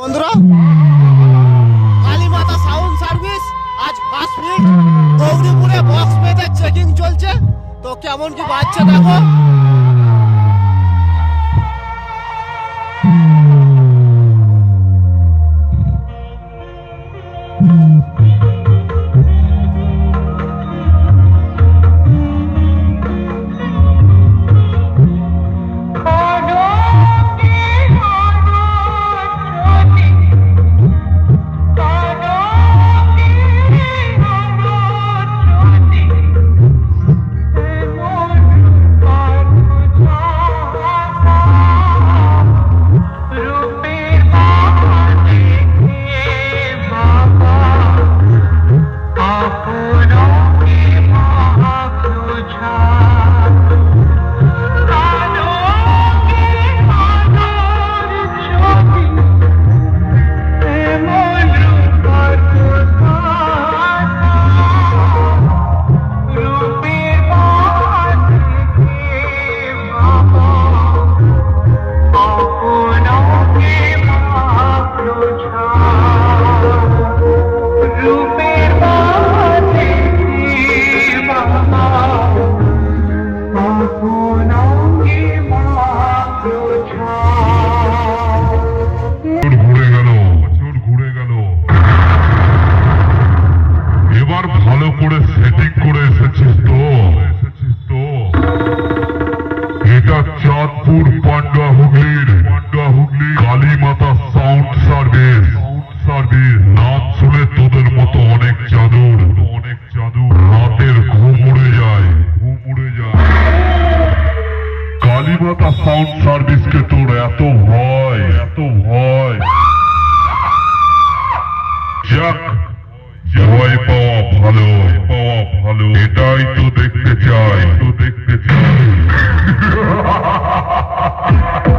বন্ধুরা। Kalimata sound service, আজ first minute গৌরীপুরে বক্স পেতে চেকিং চলছে। তো কেমন কি বাজছে করে সেটিং করে এসেছিস তো? এটা চাঁদপুর পান্ডা হুগলির, Panda Hooghly sound service sound service শুনে তোদের মতো অনেক চাদর অনেক চাদর রাতের ঘুম উড়ে যায়। ঘুম উড়ে যায়। কালীমাতা সাউন্ড সার্ভিসকে তোর এত ভয় এত ভয়। ভালো পাওয়া ভালো এটাই তো দেখতে চাই। তো দেখতে চাই।